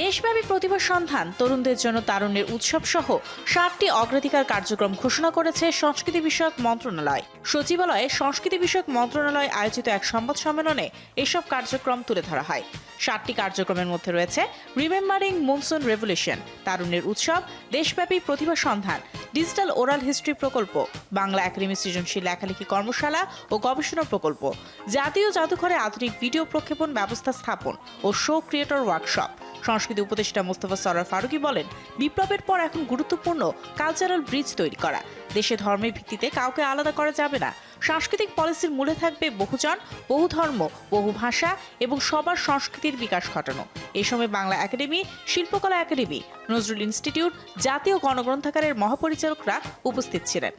দেশব্যাপী প্রতিভা সন্ধান, তরুণদের জন্য তারুণ্যের উৎসব সহ ষাটটি অগ্রাধিকার কার্যক্রম ঘোষণা করেছে সংস্কৃতি বিষয়ক মন্ত্রণালয়। সচিবালয়ে সংস্কৃতি বিষয়ক মন্ত্রণালয় আয়োজিত এক সংবাদ সম্মেলনে এসব কার্যক্রম তুলে ধরা হয়। সাতটি কার্যক্রমের মধ্যে রয়েছে রিমেম্বারিং মনসুন রেভলিউশন, তারুণ্যের উৎসব, দেশব্যাপী প্রতিভা সন্ধান, ডিজিটাল ওরাল হিস্ট্রি প্রকল্প, বাংলা একাডেমি সৃজনশীল লেখালেখি কর্মশালা ও গবেষণা প্রকল্প, জাতীয় জাদুঘরে আধুনিক ভিডিও প্রক্ষেপণ ব্যবস্থা স্থাপন ও শো ক্রিয়েটর ওয়ার্কশপ। সংস্কৃতি উপদেষ্টা মোস্তফা সরার ফারুকি বলেন, বিপ্লবের পর এখন গুরুত্বপূর্ণ কালচারাল ব্রিজ তৈরি করা। দেশে ধর্মের ভিত্তিতে কাউকে আলাদা করা যাবে না। সাংস্কৃতিক পলিসির মূলে থাকবে বহুজন, বহু ধর্ম, বহু ভাষা এবং সবার সংস্কৃতির বিকাশ ঘটানো। এই সময় Bangla academy, Shilpakala academy, Nazrul institute, জাতীয় গণগ্রন্থাগারের মহাপরিচালকরা উপস্থিত ছিলেন।